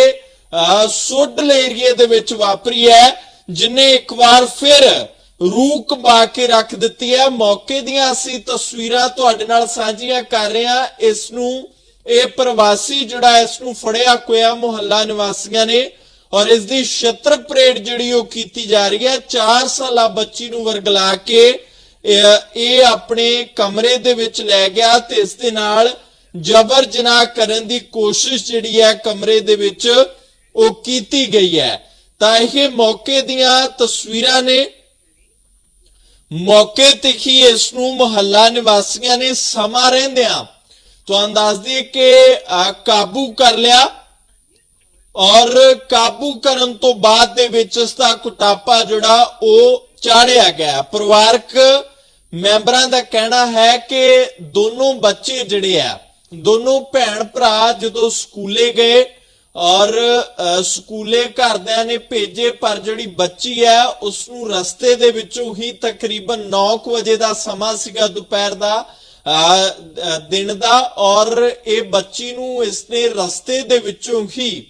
ਅਹ, ਸੋਡਲ ਏਰੀਏ ਦੇ ਵਿੱਚ ਵਾਪਰੀ ਹੈ ਜਿਨੇ ਇੱਕ ਵਾਰ ਫਿਰ ਰੂਹ ਕੰਬਾ ਕੇ ਰੱਖ ਦਿੱਤੀ ਹੈ। ਮੌਕੇ ਦੀਆਂ ਅਸੀਂ ਤਸਵੀਰਾਂ ਤੁਹਾਡੇ ਨਾਲ ਸਾਂਝੀਆਂ ਕਰ ਰਹੇ ਹਾਂ। ਇਸ ਨੂੰ ਇਹ ਪ੍ਰਵਾਸੀ ਜਿਹੜਾ ਇਸ ਨੂੰ ਫੜਿਆ ਕੋਇਆ ਮੁਹੱਲਾ ਨਿਵਾਸੀਆਂ ਨੇ ਔਰ ਇਸ ਦੀ ਛਤਰ ਪਰੇਡ ਜਿਹੜੀ ਉਹ ਕੀਤੀ ਜਾ ਰਹੀ ਹੈ। 4 ਸਾਲਾ ਬੱਚੀ ਨੂੰ ਵਰਗਲਾ ਕੇ ਇਹ ਆਪਣੇ ਕਮਰੇ ਦੇ ਵਿੱਚ ਲੈ ਗਿਆ ਤੇ ਇਸ ਦੇ ਨਾਲ ਜਬਰ ਜਨਾਹ ਕਰਨ ਦੀ ਕੋਸ਼ਿਸ਼ ਜਿਹੜੀ ਹੈ ਕਮਰੇ ਦੇ ਵਿੱਚ ਉਹ ਕੀਤੀ ਗਈ ਹੈ। ਤਾਂ ਇਹ ਮੌਕੇ ਦੀਆਂ ਤਸਵੀਰਾਂ ਨੇ। ਮੌਕੇ ਤੇ ਹੀ ਇਸ ਨੂੰ ਮੁਹੱਲਾ ਨਿਵਾਸੀਆਂ ਨੇ ਸਮਾਂ ਰਹਿੰਦਿਆਂ ਤੁਹਾਨੂੰ ਦੱਸ ਦਈਏ ਕਿ ਕਾਬੂ ਕਰ ਲਿਆ ਔਰ ਕਾਬੂ ਕਰਨ ਤੋਂ ਬਾਅਦ ਦੇ ਵਿੱਚ ਇਸ ਦਾ ਕੁਟਾਪਾ ਜਿਹੜਾ ਉਹ ਚਾੜਿਆ ਗਿਆ। ਪਰਿਵਾਰਕ ਮੈਂਬਰਾਂ ਦਾ ਕਹਿਣਾ ਹੈ ਕਿ ਦੋਨੋਂ ਬੱਚੇ ਜਿਹੜੇ ਆ ਦੋਨੋਂ ਭੈਣ ਭਰਾ ਜਦੋਂ ਸਕੂਲੇ ਗਏ ਔਰ ਸਕੂਲੇ ਘਰਦਿਆਂ ਨੇ ਭੇਜੇ ਪਰ ਜਿਹੜੀ ਬੱਚੀ ਹੈ ਉਸ ਨੂੰ ਰਸਤੇ ਦੇ ਵਿੱਚੋਂ ਹੀ ਤਕਰੀਬਨ 9 ਵਜੇ ਦਾ ਸਮਾਂ ਸੀਗਾ ਦੁਪਹਿਰ ਦਾ ਅਹ, ਦਿਨ ਦਾ ਔਰ ਇਹ ਬੱਚੀ ਨੂੰ ਇਸਨੇ ਰਸਤੇ ਦੇ ਵਿੱਚੋਂ ਹੀ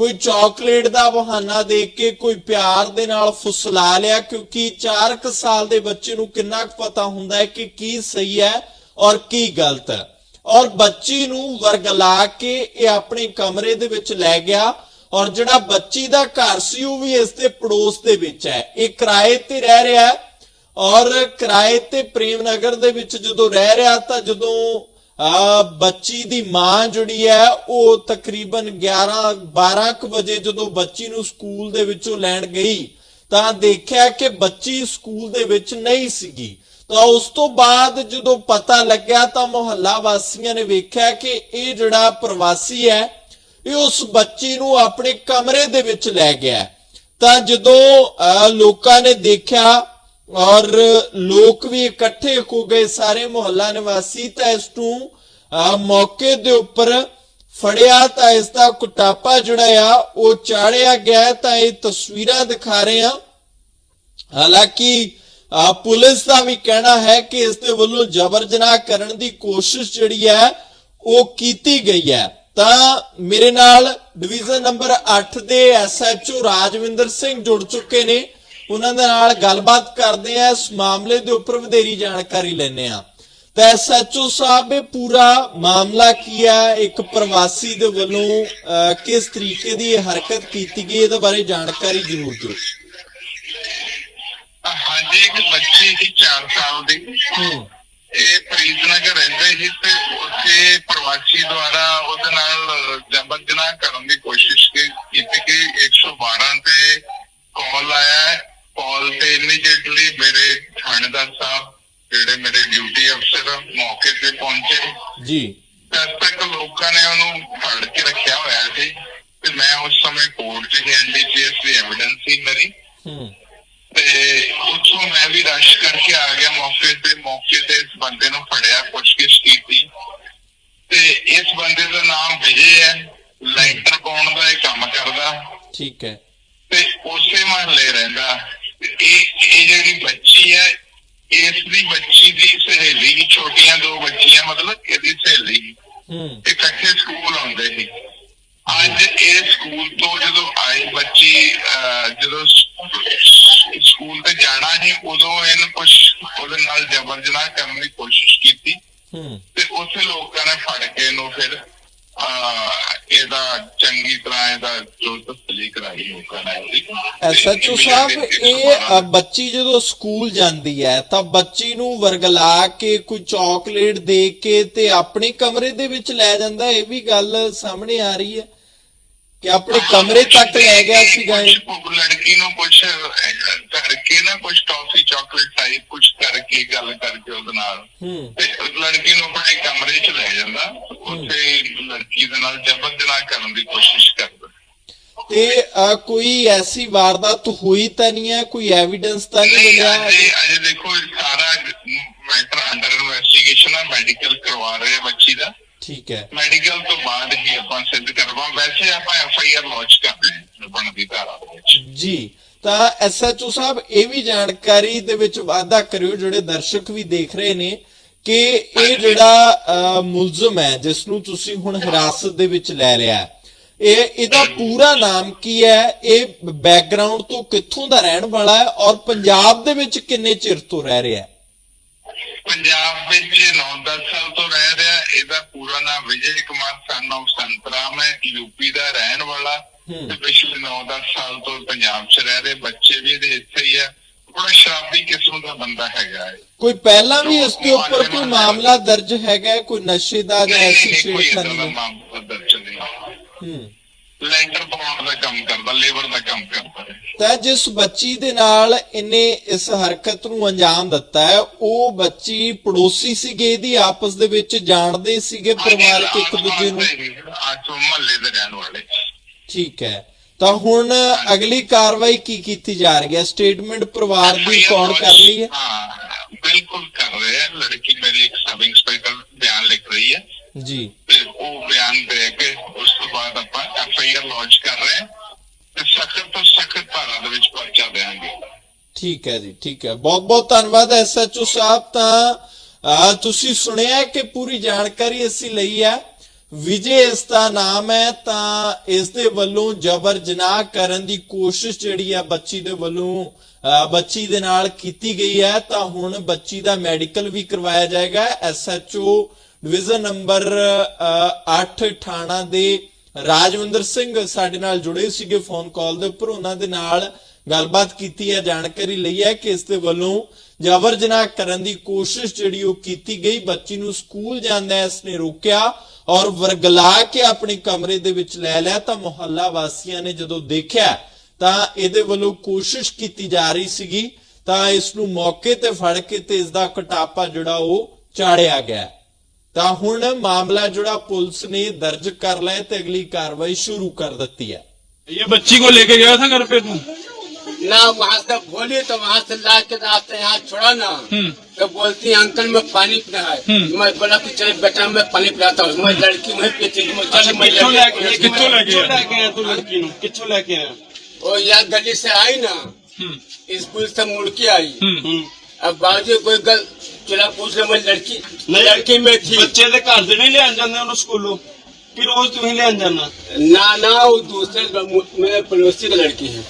ਕੋਈ ਚਾਕਲੇਟ ਦਾ ਬਹਾਨਾ ਦੇ ਕੇ, ਕੋਈ ਪਿਆਰ ਦੇ ਨਾਲ ਫੁਸਲਾ ਲਿਆ, ਕਿਉਂਕਿ 4 ਸਾਲ ਦੇ ਬੱਚੇ ਨੂੰ ਕਿੰਨਾ ਕੁ ਪਤਾ ਹੁੰਦਾ ਹੈ ਕਿ ਕੀ ਸਹੀ ਹੈ ਔਰ ਕੀ ਗਲਤ ਹੈ। ਔਰ ਬੱਚੀ ਨੂੰ ਵਰਗਲਾ ਕੇ ਇਹ ਆਪਣੇ ਕਮਰੇ ਦੇ ਵਿੱਚ ਲੈ ਗਿਆ ਔਰ ਜਿਹੜਾ ਬੱਚੀ ਦਾ ਘਰ ਸੀ, ਉਹ ਵੀ ਇਸ ਦੇ ਪੜੋਸ ਦੇ ਵਿੱਚ ਹੈ। ਇਹ ਕਿਰਾਏ ਤੇ ਰਹਿ ਰਿਹਾ ਔਰ ਕਿਰਾਏ ਤੇ ਪ੍ਰੇਮ ਨਗਰ ਦੇ ਵਿੱਚ ਜਦੋਂ ਰਹਿ ਰਿਹਾ ਤਾਂ ਜਦੋਂ ਬੱਚੀ ਦੀ ਮਾਂ ਜਿਹੜੀ ਹੈ ਉਹ ਤਕਰੀਬਨ 11 12 ਵਜੇ ਜਦੋਂ ਬੱਚੀ ਨੂੰ ਸਕੂਲ ਦੇ ਵਿੱਚੋਂ ਲੈਣ ਗਈ ਤਾਂ ਦੇਖਿਆ ਕਿ ਬੱਚੀ ਸਕੂਲ ਦੇ ਵਿੱਚ ਨਹੀਂ ਸੀਗੀ। ਤਾਂ ਉਸ ਤੋਂ ਬਾਅਦ ਜਦੋਂ ਪਤਾ ਲੱਗਿਆ ਤਾਂ ਮੁਹੱਲਾ ਵਾਸੀਆਂ ਨੇ ਵੇਖਿਆ ਕਿ ਇਹ ਜਿਹੜਾ ਪ੍ਰਵਾਸੀ ਹੈ ਇਹ ਉਸ ਬੱਚੀ ਨੂੰ ਆਪਣੇ ਕਮਰੇ ਦੇ ਵਿੱਚ ਲੈ ਗਿਆ। ਤਾਂ ਜਦੋਂ ਅਹ, ਲੋਕਾਂ ਨੇ ਦੇਖਿਆ ਔਰ ਲੋਕ ਵੀ ਇਕੱਠੇ ਹੋ ਗਏ ਸਾਰੇ ਮੁਹੱਲਾ ਨਿਵਾਸੀ ਤਾਂ ਇਸ ਨੂੰ ਮੌਕੇ ਦੇ ਉੱਪਰ ਫੜਿਆ ਤਾਂ ਇਸ ਦਾ ਕੁਟਾਪਾ ਜਿਹੜਾ ਆ, ਉਹ ਚਾੜਿਆ ਗਿਆ ਤਾਂ ਇਹ ਤਸਵੀਰਾਂ ਦਿਖਾ ਰਹੇ ਆ ਹਾਲਾਂਕਿ ਪੁਲਿਸ ਦਾ ਵੀ ਕਹਿਣਾ ਹੈ ਕਿ ਇਸ ਦੇ ਵੱਲੋਂ ਜਬਰ ਜਨਾਹ ਕਰਨ ਦੀ ਕੋਸ਼ਿਸ਼ ਜਿਹੜੀ ਹੈ, ਉਹ ਕੀਤੀ ਗਈ ਹੈ। ਤਾਂ ਮੇਰੇ ਨਾਲ ਡਿਵੀਜ਼ਨ ਨੰਬਰ 8 ਦੇ ਐਸਐਚਓ ਰਾਜਵਿੰਦਰ ਸਿੰਘ ਜੁੜ ਚੁੱਕੇ ਨੇ। ਉਹਨਾਂ ਦੇ ਨਾਲ ਗੱਲਬਾਤ ਕਰਦੇ ਆ ਇਸ ਮਾਮਲੇ ਦੇ ਉੱਪਰ ਵਧੇਰੀ ਜਾਣਕਾਰੀ ਲੈਣੇ ਆ। ਤਾਂ ਐਸਐਚਓ ਸਾਹਿਬ ਇਹ ਪੂਰਾ ਮਾਮਲਾ ਕੀ ਹੈ ਇੱਕ ਪ੍ਰਵਾਸੀ ਦੇ ਵੱਲੋਂ ਕਿਸ ਤਰੀਕੇ ਦੀ ਇਹ ਹਰਕਤ ਕੀਤੀ ਗਈ? ਇਹਦੇ ਬਾਰੇ ਜਾਣਕਾਰੀ ਜ਼ਰੂਰ ਦਿਓ।
ਹਾਂਜੀ ਇੱਕ ਬੱਚੀ ਸੀ 4 ਸਾਲ ਦੀ। ਇਹ ਪ੍ਰੀਤਨਗਰ ਰਹਿੰਦੇ ਸੀ ਤੇ ਉੱਥੇ ਪ੍ਰਵਾਸੀ ਦੁਆਰਾ ਉਹਦੇ ਨਾਲ ਜਬਰ ਜਨਾਹ ਕਰਨ ਦੀ ਕੋਸ਼ਿਸ਼ ਕੀਤੀ ਕਿ 112 ਤੇ ਕਾਲ ਆਇਆ। ਕਾਲ ਤੇ ਇਮੀਡੀਏਟਲੀ ਮੇਰੇ ਥਾਣੇਦਾਰ ਸਾਹਿਬ ਜਿਹੜੇ ਮੇਰੇ ਡਿਊਟੀ ਅਫਸਰ ਆ, ਮੌਕੇ ਤੇ ਪਹੁੰਚੇ।
ਜੀ।
ਤਦ ਤੱਕ ਲੋਕਾਂ ਨੇ ਉਹਨੂੰ ਫੜ ਕੇ ਰੱਖਿਆ ਹੋਇਆ ਸੀ ਤੇ ਮੈਂ ਉਸ ਸਮੇਂ ਕੋਰਟ 'ਚ ਐਨਡੀਪੀਐਸ ਦੀ ਐਵੀਡੈਂਸ ਸੀ ਮੇਰੀ।
ਹੂੰ।
ਤੇ ਉੱਥੋਂ ਮੈਂ ਵੀ ਰਸ਼ ਕਰਕੇ ਆ ਗਿਆ ਮੌਕੇ ਤੇ ਮੌਕੇ ਤੇ ਇਸ ਬੰਦੇ ਨੂੰ ਫੜਿਆ ਪੁੱਛਗਿੱਛ ਕੀਤੀ। ਤੇ ਇਸ ਬੰਦੇ ਦਾ ਨਾਮ ਵਿਜੇ ਹੈ ਲੈਂਟਰ ਪਾਉਣ ਦਾ ਇਹ ਕੰਮ ਕਰਦਾ।
ਠੀਕ ਹੈ
ਤੇ ਉਸੇ ਮਹੱਲੇ ਰਹਿੰਦਾ ਤੇ ਇਹ ਇਹ ਜਿਹੜੀ ਬੱਚੀ ਹੈ ਇਸ ਦੀ ਬੱਚੀ ਦੀ ਸਹੇਲੀ ਛੋਟੀਆਂ ਦੋ ਬੱਚੀਆਂ ਮਤਲਬ ਇਹਦੀ ਸਹੇਲੀ।
ਹੂੰ।
ਇਕੱਠੇ ਸਕੂਲ ਆਉਂਦੇ ਸੀ। ਅੱਜ ਇਹ ਸਕੂਲ ਤੋਂ ਜਦੋਂ ਆਈ ਬੱਚੀ ਜਦੋਂ ਸਕੂਲ ਤੇ ਜਾਣਾ ਸੀ ਉਦੋਂ ਇਹਨੂੰ ਕੁਝ ਉਹਦੇ ਨਾਲ ਜਬਰ ਜਨਾਹ ਕਰਨ ਦੀ ਕੋਸ਼ਿਸ਼ ਕੀਤੀ।
ਹੂੰ।
ਤੇ ਉਸੇ ਲੋਕਾਂ ਨੇ ਫੜ ਕੇ ਇਹਨੂੰ ਫਿਰ ਇਹਦਾ ਚੰਗੀ ਤਰ੍ਹਾਂ ਇਹਦਾ ਜੋ ਤਸਲੀ ਕਰਾਈ ਲੋਕਾਂ ਨੇ
ਐਸਐਚਓ ਸਾਹਿਬ ਇਹ ਬੱਚੀ ਜਦੋਂ ਸਕੂਲ ਜਾਂਦੀ ਹੈ ਤਾਂ ਬੱਚੀ ਨੂੰ ਵਰਗਲਾ ਕੇ ਕੋਈ ਚਾਕਲੇਟ ਦੇ ਕੇ ਤੇ ਆਪਣੇ ਕਮਰੇ ਦੇ ਵਿੱਚ ਲੈ ਜਾਂਦਾ ਇਹ ਵੀ ਗੱਲ ਸਾਹਮਣੇ ਆ ਰਹੀ ਹੈ। ਕਿ ਆਪਣੇ ਕਮਰੇ ਤੱਕ ਲੈ ਗਿਆ ਸੀਗਾ ਇਹ
ਲੜਕੀ ਨੂੰ ਕੁਝ ਕਰਕੇ ਨਾ ਕੁਝ ਟੌਫੀ ਚਾਕਲੇਟ ਟਾਈਪ ਕੁਝ ਕਰਕੇ ਗੱਲ ਕਰਕੇ ਉਹਦੇ ਨਾਲ।
ਹੂੰ।
ਤੇ ਲੜਕੀ ਨੂੰ ਆਪਣੇ ਕਮਰੇ 'ਚ ਲੈ ਜਾਂਦਾ। ਉੱਥੇ ਲੜਕੀ ਦੇ ਨਾਲ ਜਬਰ ਜਨਾਹ ਕਰਨ ਦੀ ਕੋਸ਼ਿਸ਼ ਕਰਦਾ।
ਤੇ ਅ, ਕੋਈ ਐਸੀ ਵਾਰਦਾਤ ਹੋਈ ਤਾਂ ਨਹੀਂ ਹੈ? ਕੋਈ ਐਵੀਡੈਂਸ ਤਾਂ ਨਹੀਂ ਮਿਲਿਆ?
ਅਜੇ ਅਜੇ ਦੇਖੋ ਇਹ ਸਾਰਾ ਮੈਟਰ ਅੰਡਰ ਇਨਵੈਸਟੀਗੇਸ਼ਨ ਹੈ ਮੈਡੀਕਲ ਕਰਵਾ ਰਹੇ ਆ ਬੱਚੀ ਦਾ।
ਠੀਕ ਹੈ।
ਮੈਡੀਕਲ ਤੋਂ ਬਾਅਦ ਹੀ ਆਪਾਂ ਸਿੱਧ ਕਰਵਾ ਵੈਸੇ ਆਪਾਂ ਐਫ ਆਈ ਆਰ ਲਾਂਚ ਕਰ ਰਹੇ ਹਾਂ ਬਣਦੀ ਧਾਰਾ ਦੇ ਵਿੱਚ
ਜੀ ਤਾਂ ਐਸਐਚਓ ਸਾਹਿਬ ਇਹ ਵੀ ਜਾਣਕਾਰੀ ਦੇ ਵਿੱਚ ਵਾਅਦਾ ਕਰਿਓ ਜਿਹੜੇ ਦਰਸ਼ਕ ਵੀ ਦੇਖ ਰਹੇ ਨੇ ਕਿ ਇਹ ਜਿਹੜਾ ਮੁਲਜ਼ਮ ਹੈ ਜਿਸ ਨੂੰ ਤੁਸੀਂ ਹੁਣ ਹਿਰਾਸਤ ਦੇ ਵਿੱਚ ਲੈ ਲਿਆ ਹੈ, ਇਹ ਇਹਦਾ ਪੂਰਾ ਨਾਮ ਕੀ ਹੈ? ਇਹ ਬੈਕਗ੍ਰਾਉਂਡ ਤੋਂ ਕਿੱਥੋਂ ਦਾ ਰਹਿਣ ਵਾਲਾ ਹੈ ਔਰ ਪੰਜਾਬ ਦੇ ਵਿੱਚ ਕਿੰਨੇ ਚਿਰ ਤੋਂ ਰਹਿ ਰਿਹਾ ਹੈ?
ਪੰਜਾਬ ਵਿੱਚ 9-10 ਸਾਲ ਤੋਂ ਰਹਿ ਰਿਹਾ ਇਹਦਾ ਪੂਰਾ ਨਾਮ ਵਿਜੇ ਕੁਮਾਰ ਸਨ of ਸੰਤਰਾਮ ਹੈ ਯੂਪੀ ਦਾ ਰਹਿਣ ਵਾਲਾ। ਤੇ ਪਿਛਲੇ 9-10 ਸਾਲ ਤੋਂ ਪੰਜਾਬ 'ਚ ਰਹਿ ਰਹੇ ਬੱਚੇ ਵੀ ਇਹਦੇ ਇੱਥੇ ਹੀ ਹੈ ਬੜਾ ਸ਼ਰਾਬੀ ਕਿਸਮ ਦਾ ਬੰਦਾ ਹੈਗਾ ਹੈ
ਕੋਈ ਪਹਿਲਾਂ ਵੀ ਇਸ ਦੇ ਉੱਪਰ ਕੋਈ ਮਾਮਲਾ ਦਰਜ ਹੈਗਾ? ਕੋਈ ਨਸ਼ੇ ਦਾ ਜਾਂ ਐਸੀ
ਕੋਈ ਮਾਮਲਾ ਦਰਜ ਨਹੀਂ।
ਹੂੰ।
ਲੈਂਟਰ ਪਾਉਣ ਦਾ ਕੰਮ ਕਰਦਾ ਲੇਬਰ ਦਾ ਕੰਮ ਕਰਦਾ।
ਤਾਂ ਜਿਸ ਬੱਚੀ ਦੇ ਨਾਲ ਇਹਨੇ ਇਸ ਹਰਕਤ ਨੂੰ ਅੰਜਾਮ ਦਿੱਤਾ ਹੈ ਉਹ ਬੱਚੀ ਪੜੋਸੀ ਸੀਗੇ ਇਹਦੀ ਆਪਸ ਦੇ ਵਿੱਚ ਜਾਣਦੇ ਸੀਗੇ ਪਰਿਵਾਰਕ ਇੱਕ ਦੂਜੇ ਨੂੰ?
ਆਜੋ ਮਹੱਲੇ ਦੇ ਰਹਿਣ ਵਾਲੇ।
ਠੀਕ ਹੈ। ਤਾਂ ਹੁਣ ਅਗਲੀ ਕਾਰਵਾਈ ਕੀ ਕੀਤੀ ਜਾ ਰਹੀ ਹੈ? ਸਟੇਟਮੈਂਟ ਪਰਿਵਾਰ ਦੀ ਰਿਕਾਰਡ ਕਰ ਲਈ ਹੈ?
ਹਾਂ ਬਿਲਕੁਲ ਕਰ ਰਹੇ ਹੈ। ਲੜਕੀ ਮੇਰੀ ਇੱਕ ਸਬ ਇੰਸਪੈਕਟਰ ਬਿਆਨ ਲਿਖ ਰਹੀ ਹੈ।
ਜੀ।
ਤੇ ਉਹ ਬਿਆਨ ਦੇ ਕੇ ਉਸ ਤੋਂ ਬਾਅਦ ਆਪਾਂ ਐਫ ਆਈ ਆਰ ਲਾਂਚ ਕਰ ਰਹੇ ਹਾਂ ਤੇ ਸਖਤ ਤੋਂ ਸਖਤ ਧਾਰਾ ਦੇ ਵਿੱਚ ਪਰਚਾ ਦੇਵਾਂਗੇ।
ਠੀਕ ਹੈ ਜੀ ਠੀਕ ਹੈ। ਬਹੁਤ ਬਹੁਤ ਧੰਨਵਾਦ ਐਸਐਚਓ ਸਾਹਿਬ। ਤਾਂ ਤੁਸੀਂ ਸੁਣਿਆ ਕਿ ਪੂਰੀ ਜਾਣਕਾਰੀ ਅਸੀਂ ਲਈ ਹੈ। ਵਿਜੇ ਇਸ ਦਾ ਨਾਮ ਹੈ ਤਾਂ ਇਸ ਦੇ ਵੱਲੋਂ ਜਬਰ ਜਨਾਹ ਕਰਨ ਦੀ ਕੋਸ਼ਿਸ਼ ਜਿਹੜੀ ਹੈ ਬੱਚੀ ਦੇ ਵੱਲੋਂ ਬੱਚੀ ਦੇ ਨਾਲ ਕੀਤੀ ਗਈ ਹੈ। ਤਾਂ ਹੁਣ ਬੱਚੀ ਦਾ ਮੈਡੀਕਲ ਵੀ ਕਰਵਾਇਆ ਜਾਏਗਾ ਐਸਐਚਓ ਡਿਵੀਜ਼ਨ ਨੰਬਰ 8 ਥਾਣਾ ਦੇ ਰਾਜਵਿੰਦਰ ਸਿੰਘ ਸਾਡੇ ਨਾਲ ਜੁੜੇ ਸੀਗੇ ਫੋਨ ਕਾਲ ਦੇ ਉੱਪਰ। ਉਹਨਾਂ ਦੇ ਨਾਲ ਗੱਲਬਾਤ ਕੀਤੀ ਹੈ, ਜਾਣਕਾਰੀ ਲਈ ਹੈ ਕਿ ਇਸ ਦੇ ਵੱਲੋਂ ਜਬਰ ਜਨਾਹ ਕਰਨ ਦੀ ਕੋਸ਼ਿਸ਼ ਜਿਹੜੀ ਉਹ ਕੀਤੀ ਗਈ। ਬੱਚੀ ਨੂੰ ਸਕੂਲ ਜਾਂਦਾ ਇਸ ਨੇ ਰੋਕਿਆ ਔਰ ਵਰਗਲਾ ਕੇ ਆਪਣੇ ਕਮਰੇ ਦੇ ਵਿੱਚ ਲੈ ਲਿਆ। ਤਾਂ ਮੁਹੱਲਾ ਵਾਸੀਆਂ ਨੇ ਜਦੋਂ ਦੇਖਿਆ, ਤਾਂ ਇਹਦੇ ਵੱਲੋਂ ਕੋਸ਼ਿਸ਼ ਕੀਤੀ ਜਾ ਰਹੀ ਸੀਗੀ। ਤਾਂ ਇਸ ਨੂੰ ਮੌਕੇ ਤੇ ਫੜ ਕੇ ਤੇ ਇਸ ਦਾ ਕਟਾਪਾ ਜਿਹੜਾ ਉਹ ਚਾੜਿਆ ਗਿਆ। ਤਾਂ ਹੁਣ ਮਾਮਲਾ ਜਿਹੜਾ ਪੁਲਿਸ ਨੇ ਦਰਜ ਕਰ ਲਿਆ ਤੇ ਅਗਲੀ ਕਾਰਵਾਈ ਸ਼ੁਰੂ ਕਰ ਦਿੱਤੀ ਹੈ
ये बच्ची को लेके गया था घर पे तू
ना वहाँ से बोली तो वहाँ से ला के रास्ते यहाँ छोड़ा ना
हम्म।
तो बोलती अंकल में पानी पीना है
हम्म।
मैं बोला कि चल बेटा मैं पानी पिलाता हूँ मैं लड़की वहीं पीती थी मैं चल मैं
किच्छो
लड़की-
लेके
किच्छो लेके
किच्छो
आया?
लेके आया तू लड़की नु किच्छो लेके आया
वो यहाँ गली से आई ना
हम्म
स्कूल से मुड़ के आई
हम्म
अब बाजू कोई गल चला पूछ ले मैं लड़की
नहीं।
लड़की में थी
ਬੱਚੇ ਦੇ ਘਰ ਦੇ ਨਹੀਂ ਲਿਆਣ ਜਾਂਦੇ ਉਹਨੂੰ ਸਕੂਲੋਂ ਕਿ ਰੋਜ਼ ਤੂੰ ਹੀ ਲਿਆਣ ਜਾਣਾ
ना ना वो दूसरे मेरे पड़ोसी की लड़की है